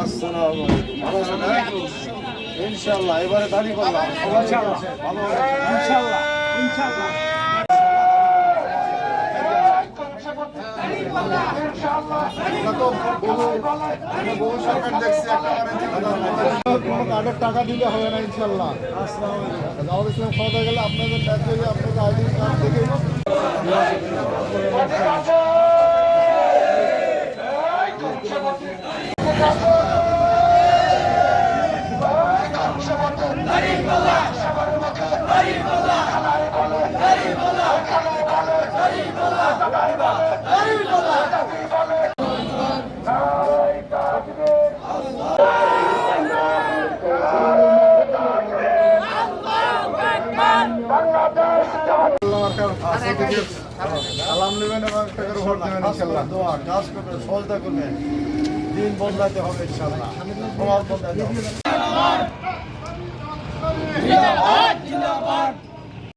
আসসালামু এবারে করলাম টাকা দিলে হবে না ইনশাল্লাহ গেলে আপনাদের আপনাদের আইডি কার্ড দেখে সালাম নেবেন এবং একটা করে ভোট দেবেন ইনশাল্লাহ দোয়া কাজ করবেন সহজতা করবেন। দিন বদলাতে হবে ইনশাল্লাহ